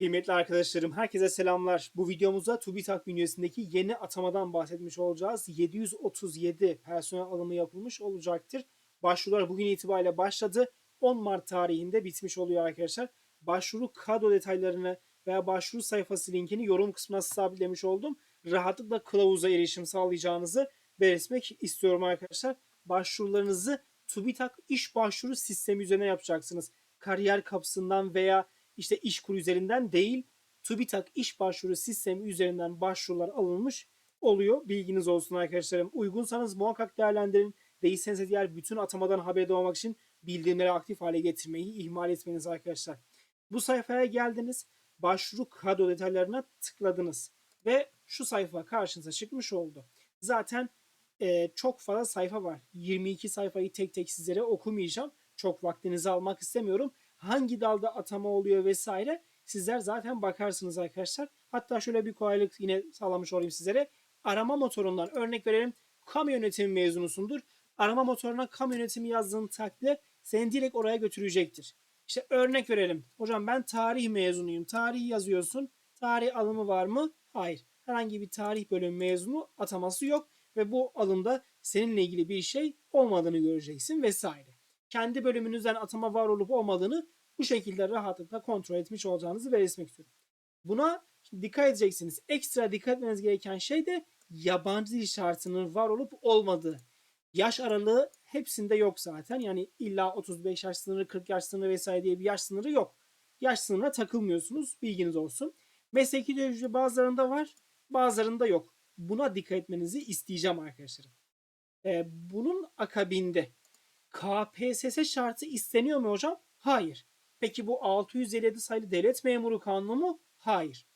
Kıymetli arkadaşlarım, herkese selamlar. Bu videomuzda TÜBİTAK bünyesindeki yeni atamadan bahsetmiş olacağız. 737 personel alımı yapılmış olacaktır. Başvurular bugün itibariyle başladı. 10 Mart tarihinde bitmiş oluyor arkadaşlar. Başvuru kadro detaylarını veya başvuru sayfası linkini yorum kısmına sabitlemiş oldum. Rahatlıkla kılavuza erişim sağlayacağınızı belirtmek istiyorum arkadaşlar. Başvurularınızı TÜBİTAK iş başvuru sistemi üzerine yapacaksınız. Kariyer kapısından veya işte İşkur üzerinden değil TÜBİTAK iş başvuru sistemi üzerinden başvurular alınmış oluyor. Bilginiz olsun arkadaşlarım. Uygunsanız muhakkak değerlendirin. Değilseniz de diğer bütün atamadan haberdar olmak için bildirimleri aktif hale getirmeyi ihmal etmeniz arkadaşlar. Bu sayfaya geldiniz. Başvuru kadro detaylarına tıkladınız. Ve şu sayfa karşınıza çıkmış oldu. Zaten e, çok fazla sayfa var. 22 sayfayı tek tek sizlere okumayacağım. Çok vaktinizi almak istemiyorum hangi dalda atama oluyor vesaire sizler zaten bakarsınız arkadaşlar. Hatta şöyle bir kolaylık yine sağlamış olayım sizlere. Arama motorundan örnek verelim. Kamu yönetimi mezunusundur. Arama motoruna kamu yönetimi yazdığın takdirde seni direkt oraya götürecektir. İşte örnek verelim. Hocam ben tarih mezunuyum. Tarih yazıyorsun. Tarih alımı var mı? Hayır. Herhangi bir tarih bölümü mezunu ataması yok ve bu alımda seninle ilgili bir şey olmadığını göreceksin vesaire kendi bölümünüzden atama var olup olmadığını bu şekilde rahatlıkla kontrol etmiş olacağınızı belirtmek istiyorum. Buna dikkat edeceksiniz. Ekstra dikkat etmeniz gereken şey de yabancı dil şartının var olup olmadığı. Yaş aralığı hepsinde yok zaten. Yani illa 35 yaş sınırı, 40 yaş sınırı vesaire diye bir yaş sınırı yok. Yaş sınırına takılmıyorsunuz. Bilginiz olsun. Mesleki tecrübe bazılarında var, bazılarında yok. Buna dikkat etmenizi isteyeceğim arkadaşlarım. Ee, bunun akabinde KPSS şartı isteniyor mu hocam? Hayır. Peki bu 657 sayılı devlet memuru kanunu mu? Hayır.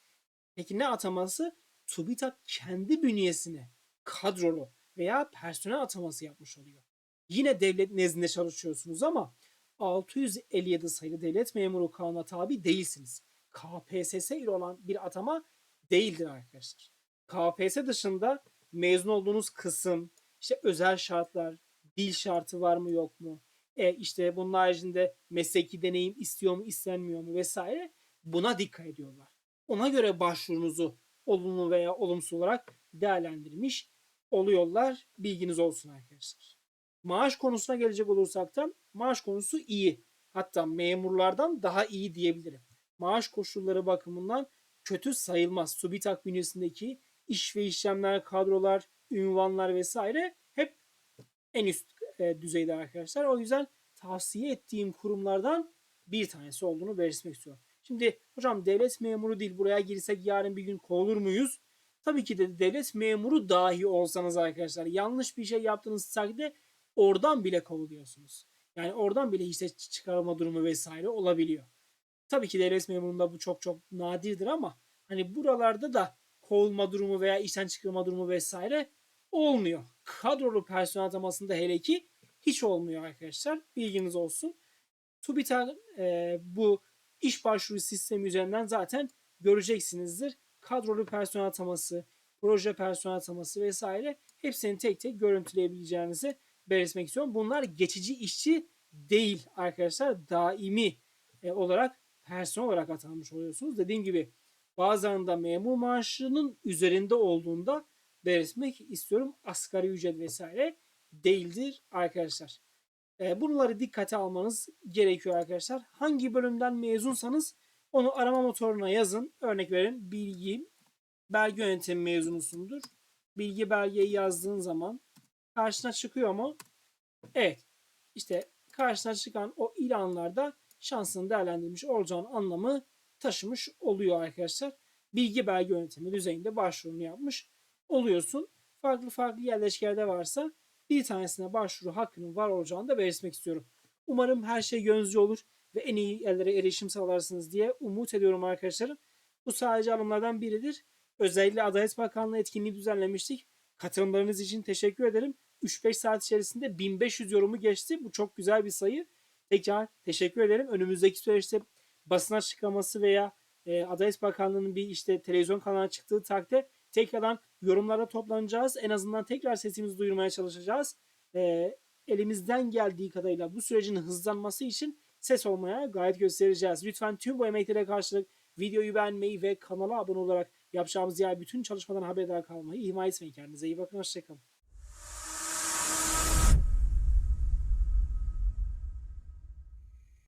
Peki ne ataması? TÜBİTAK kendi bünyesine kadrolu veya personel ataması yapmış oluyor. Yine devlet nezdinde çalışıyorsunuz ama 657 sayılı devlet memuru kanuna tabi değilsiniz. KPSS ile olan bir atama değildir arkadaşlar. KPSS dışında mezun olduğunuz kısım, işte özel şartlar, dil şartı var mı yok mu? E işte bunun haricinde mesleki deneyim istiyor mu istenmiyor mu vesaire buna dikkat ediyorlar. Ona göre başvurunuzu olumlu veya olumsuz olarak değerlendirmiş oluyorlar. Bilginiz olsun arkadaşlar. Maaş konusuna gelecek olursak da maaş konusu iyi. Hatta memurlardan daha iyi diyebilirim. Maaş koşulları bakımından kötü sayılmaz. Subitak bünyesindeki iş ve işlemler, kadrolar, ünvanlar vesaire en üst e, düzeyde arkadaşlar. O yüzden tavsiye ettiğim kurumlardan bir tanesi olduğunu belirtmek istiyorum. Şimdi hocam devlet memuru değil buraya girsek yarın bir gün kovulur muyuz? Tabii ki de devlet memuru dahi olsanız arkadaşlar yanlış bir şey yaptığınız takdirde oradan bile kovuluyorsunuz. Yani oradan bile işte çıkarma durumu vesaire olabiliyor. Tabii ki devlet memurunda bu çok çok nadirdir ama hani buralarda da kovulma durumu veya işten çıkarma durumu vesaire olmuyor. Kadrolu personel atamasında hele ki hiç olmuyor arkadaşlar. Bilginiz olsun. TÜBİTAK e, bu iş başvuru sistemi üzerinden zaten göreceksinizdir. Kadrolu personel ataması, proje personel ataması vesaire hepsini tek tek görüntüleyebileceğinizi belirtmek istiyorum. Bunlar geçici işçi değil arkadaşlar. Daimi e, olarak personel olarak atanmış oluyorsunuz. Dediğim gibi bazılarında memur maaşının üzerinde olduğunda belirtmek istiyorum. Asgari ücret vesaire değildir arkadaşlar. E, bunları dikkate almanız gerekiyor arkadaşlar. Hangi bölümden mezunsanız onu arama motoruna yazın. Örnek verin bilgi belge yönetimi mezunusundur. Bilgi belgeyi yazdığın zaman karşına çıkıyor mu? Evet. İşte karşına çıkan o ilanlarda şansını değerlendirmiş olacağın anlamı taşımış oluyor arkadaşlar. Bilgi belge yönetimi düzeyinde başvurunu yapmış oluyorsun. Farklı farklı yerleşkelerde varsa bir tanesine başvuru hakkının var olacağını da belirtmek istiyorum. Umarım her şey gönlünüzce olur ve en iyi yerlere erişim sağlarsınız diye umut ediyorum arkadaşlarım. Bu sadece alımlardan biridir. Özellikle Adalet Bakanlığı etkinliği düzenlemiştik. Katılımlarınız için teşekkür ederim. 3-5 saat içerisinde 1500 yorumu geçti. Bu çok güzel bir sayı. Tekrar teşekkür ederim. Önümüzdeki süreçte basın açıklaması veya e, Adalet Bakanlığı'nın bir işte televizyon kanalına çıktığı takdirde tekrardan yorumlara toplanacağız. En azından tekrar sesimizi duyurmaya çalışacağız. E, elimizden geldiği kadarıyla bu sürecin hızlanması için ses olmaya gayet göstereceğiz. Lütfen tüm bu emeklere karşılık Videoyu beğenmeyi ve kanala abone olarak yapacağımız diğer bütün çalışmadan haberdar kalmayı ihmal etmeyin. Kendinize iyi bakın. Hoşçakalın.